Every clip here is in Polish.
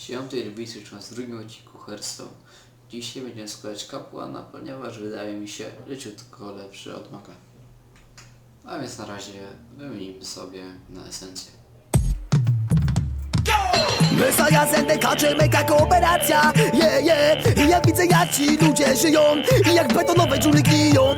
Siam tej Rybicy, w drugim odcinku Hearthstone. Dzisiaj będziemy składać kapłana, ponieważ wydaje mi się leciutko lepszy od maka. A więc na razie wymienimy sobie na esencję. Mesaja zendekacze, mega kooperacja Je, je, I ja widzę jak ci ludzie żyją I jak w betonowej dżungli gniją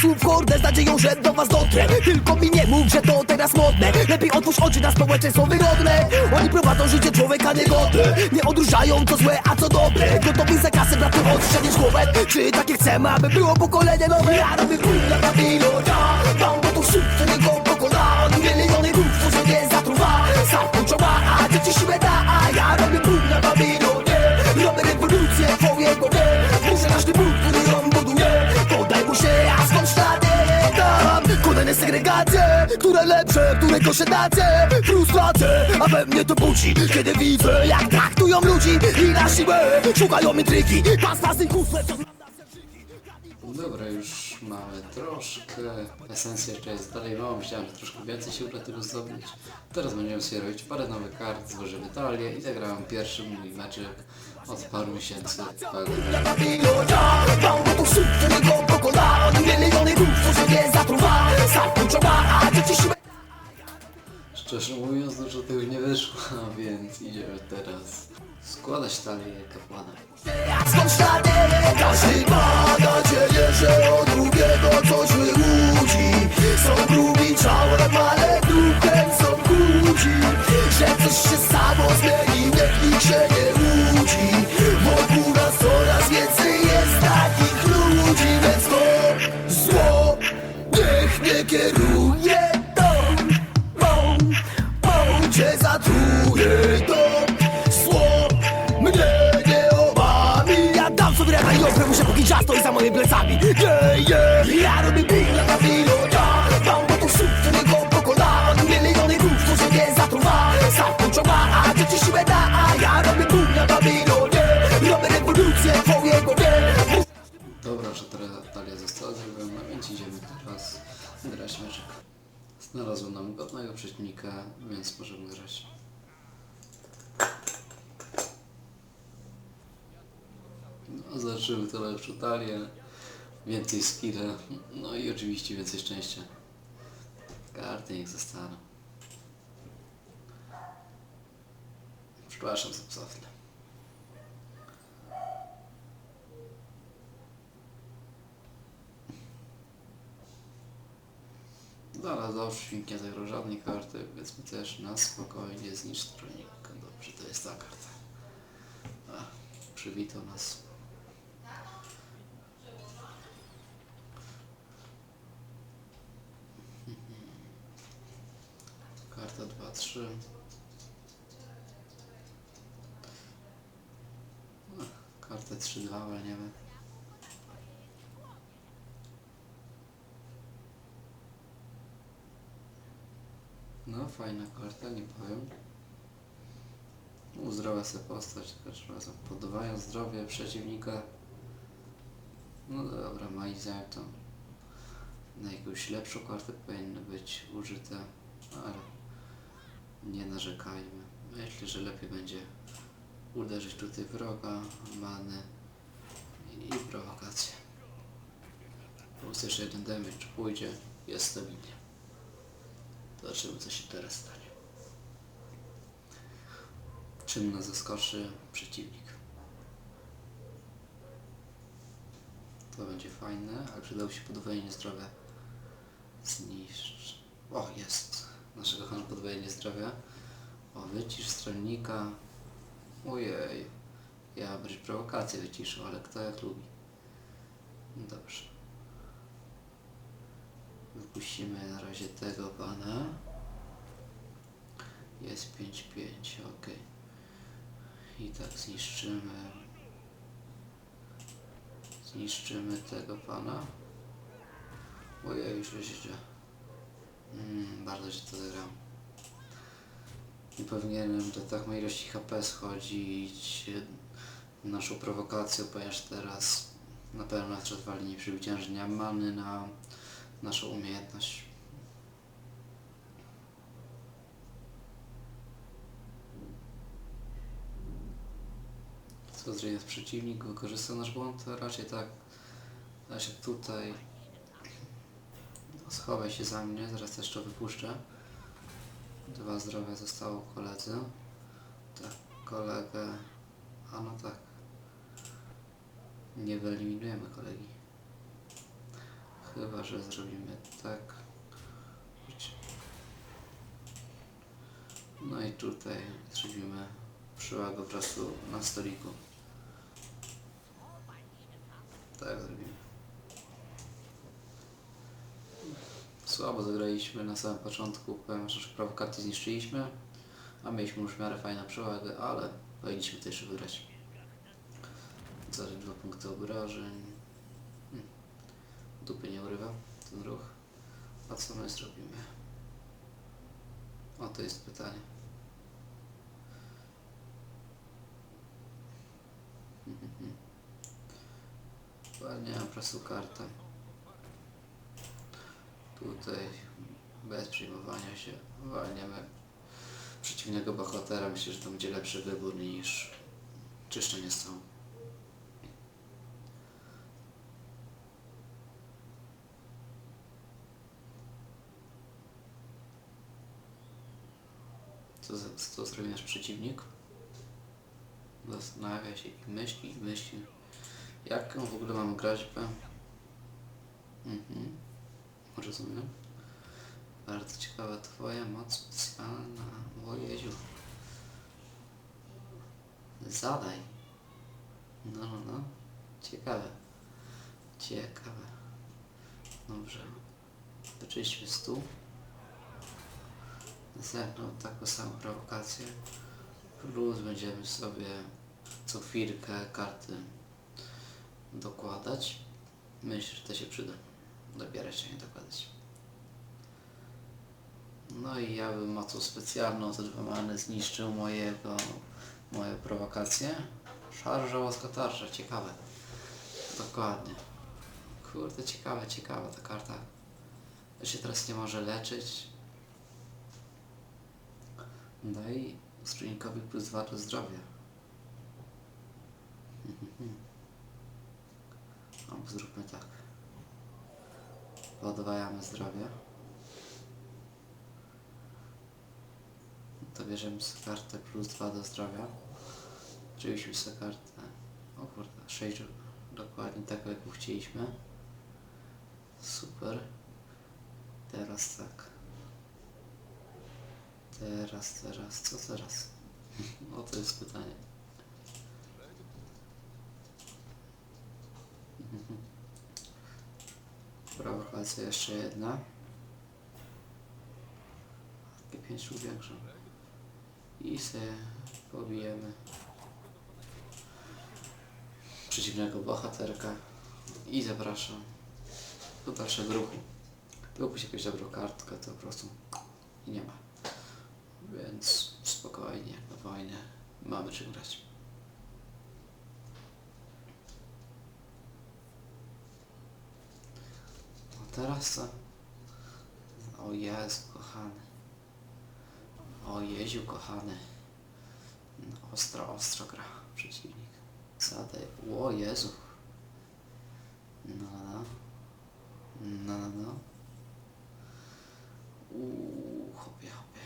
Słów hordę z nadzieją, że do was dotrę. Tylko mi nie mów, że to teraz modne. Lepiej otwórz oczy na społeczeństwo wyrodne Oni prowadzą życie człowieka niegodne. Nie odróżniają co złe, a co dobre. Gotowi za kasę, braty odstrzelić głowę. Czy takie chcemy, aby było pokolenie nowe? Ja robię ból na Babilonia Mam gotów szyb, którego pokona On miliony głów, co nie zatruwa. Sam czoła, a dzieci siłę da A ja robię ból na Babilonie Robię rewolucję twojego nie kolejne segregacje Które lepsze, które gorsze nacje Frustracje, a we mnie to budzi Kiedy widzę, jak traktują ludzi I na siłę szukają intrygi Pas, pasy, kusle, co Dobra, już mamy troszkę. Esencja jeszcze jest dalej mało. Myślałem, że troszkę więcej się uda tego zdobyć. Teraz będziemy sobie robić parę nowych kart, złożymy talię i zagrałem pierwszy mój meczek od paru miesięcy. Tak. Szczerze mówiąc, dużo tego nie wyszło, więc idziemy teraz składać talię kapłana. Skąd ślady? Każdy ma nadzieję, że od drugiego coś wyłudzi Są grubi ciałem, ale duchem są chudzi Że coś się samo zmieni, niech nikt się nie łudzi Wokół nas coraz więcej jest takich ludzi Więc to zło niech nie kieruje Cię zatruje to zło mnie nie omami Ja dam sobie rękę i oprę muszę póki czas stoi za moimi plecami. Yeah, yeah Ja robię ból nam godnego przeciwnika, więc możemy grać. No, zobaczymy to lepszą talię, więcej skilla, no i oczywiście więcej szczęścia. Karty niech zostaną. Przepraszam za psowne. Zaraz dobrze, śwink nie zagrał żadnej karty, więc my też na spokojnie znicz stronnika. Dobrze, to jest ta karta. A, przywitał nas. Karta 2-3. Kartę 3-2, ale No, fajna karta, nie powiem. Uzdrawia sobie postać, trzeba za- podwaja zdrowie przeciwnika. No dobra, moim zdaniem to na jakąś lepszą kartę powinny być użyte, ale nie narzekajmy. Myślę, że lepiej będzie uderzyć tutaj wroga, many i, i prowokację. Plus jeszcze jeden damage pójdzie, jest stabilnie. Zobaczymy, co się teraz stanie. Czym nas zaskoczy przeciwnik. To będzie fajne, a przydał się podwojenie zdrowia. Zniszcz. O, jest. Naszego kochane podwojenie zdrowia. O, wycisz stronnika. Ojej. Ja bym prowokację wyciszył, ale kto jak lubi. Dobrze. Wypuścimy na razie tego pana. Jest 5-5, ok. I tak zniszczymy. Zniszczymy tego pana. Ojej, już dzieje. Mm, bardzo się to zagrało. Nie powinienem do tak mojej ilości HP schodzić naszą prowokacją, ponieważ teraz na pewno rozwali nie przezwyciężenia many na naszą umiejętność. Co zrobi nasz przeciwnik? Wykorzystał nasz błąd? Raczej tak. Ja się tutaj... Schowaj się za mnie, zaraz to wypuszczę. Dwa zdrowia zostało koledzy. Tak, kolegę... A no tak. Nie wyeliminujemy kolegi. Chyba, że zrobimy tak. No i tutaj zrobimy przewagę po na stoliku. Tak zrobimy. Słabo zagraliśmy na samym początku, powiem, że prowokację zniszczyliśmy, a mieliśmy już w miarę fajną przewagę, ale powinniśmy jeszcze wygrać. Zadać dwa punkty obrażeń. Dupy nie urywa ten ruch. A co my zrobimy? O, to jest pytanie. Ładnie po prostu kartę. Tutaj bez przyjmowania się walniemy przeciwnego bohatera. Myślę, że to będzie lepszy wybór niż czyszczenie stołu. Co, co zrobi nasz przeciwnik? Zastanawia się i myśli, i myśli. Jaką w ogóle mam groźbę? Mhm. Rozumiem. Bardzo ciekawa twoja moc specjalna. O. Zadaj. No, no, no. Ciekawe. Ciekawe. Dobrze. Wyczyśćmy stół. Następną taką samą prowokację. Plus będziemy sobie co chwilkę karty dokładać. Myślę, że to się przyda. Dobierać, a nie dokładać. No i ja bym mocą specjalną za dwa many zniszczył mojego, moje prowokacje. Szarża, łaska tarcza, ciekawe. Dokładnie. Kurde, ciekawe, ciekawa ta karta. To się teraz nie może leczyć. Daj stronikowi plus dwa do zdrowia. Albo zróbmy tak. Podwajamy zdrowie. To bierzemy sobie kartę plus 2 do zdrowia. Oczywiście sobie kartę. O kurde, 6 dokładnie tak jak chcieliśmy. Super. Teraz tak. Teraz, teraz, co teraz? O to jest pytanie. Prowokacja jeszcze jedna. Takie pięć sztuk większą. I se pobijemy przeciwnego bohaterka i zapraszam do dalszego ruchu. Byłbyś jakąś dobrą kartkę, to po prostu nie ma. Więc spokojnie, na wojnę mamy czym grać. No teraz co? O Jezu, kochany. O Jeziu, kochany. No, ostro, ostro gra przeciwnik. Zadaj. O Jezu. No, no. No, no, no. Uuu, hopie, hopie.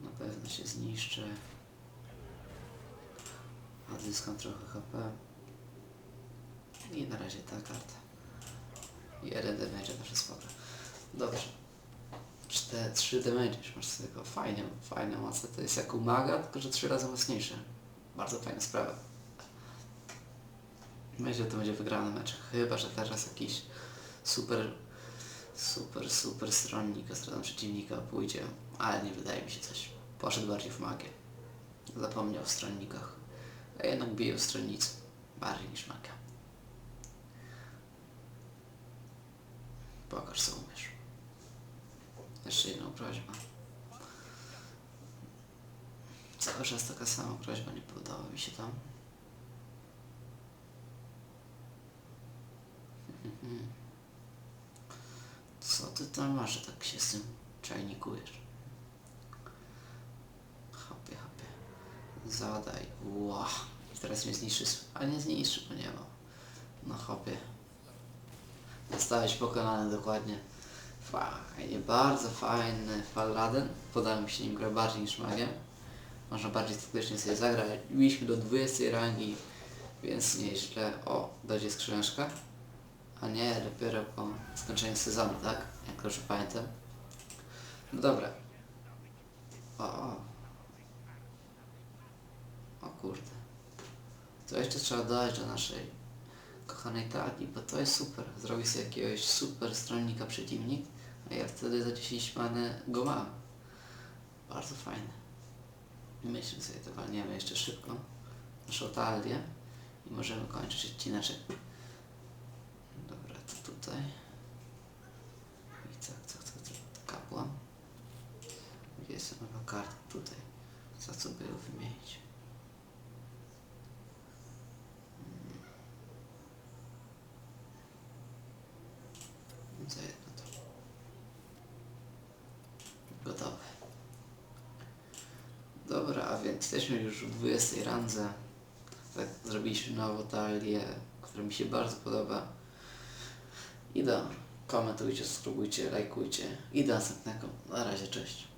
Na pewno się zniszczę. A zyskam trochę HP. I na razie ta karta. Jeden damage to wszystko. Dobrze. Cztery, trzy damage masz z tego. Fajnie, fajna moc. To jest jak u maga, tylko że trzy razy mocniejsze. Bardzo fajna sprawa. Myślę, że to będzie wygrany mecz. Chyba, że teraz jakiś super, super, super stronnik ze stroną przeciwnika pójdzie. Ale nie wydaje mi się coś. Poszedł bardziej w magię. Zapomniał o stronnikach. A jednak bije w stronnicy. Bardziej niż magia. Pokaż co umiesz. Jeszcze jedną prośbę. Cały czas taka sama prośba, nie podoba mi się tam. Co ty tam masz, że tak się z tym czajnikujesz? Hopie, hopie. Zadaj. Ła. I teraz mnie zniszczy. A nie zniszczy, bo nie ma. No hopie. Zostałeś pokonany dokładnie. Fajnie, bardzo fajny Paladin. Podoba mi się nim gra bardziej niż magiem. Można bardziej skutecznie sobie zagrać. Mieliśmy do 20 rangi, więc nieźle. O, będzie skrzyneczka. A nie, dopiero po skończeniu sezonu, tak? Jak dobrze pamiętam. No dobra. O, o. Kurde. To jeszcze trzeba dodać do naszej kochanej tagi, bo to jest super. Zrobić sobie jakiegoś super stronnika przeciwnik, a ja wtedy za 10 many go mam. Bardzo fajne. Myślę sobie to walniemy jeszcze szybko. Naszą talię i możemy kończyć odcineczek. Dobra, to tutaj. I tak, tak, tak, tak. Kapłan. Gdzie jest nowa karta? Tutaj. Za co by ją wymienić? Jedno to. Gotowe. Dobra, a więc jesteśmy już w 20 randze. Tak, zrobiliśmy nową talię, która mi się bardzo podoba. I do komentujcie, subskrybujcie, lajkujcie i do następnego. Na razie, cześć.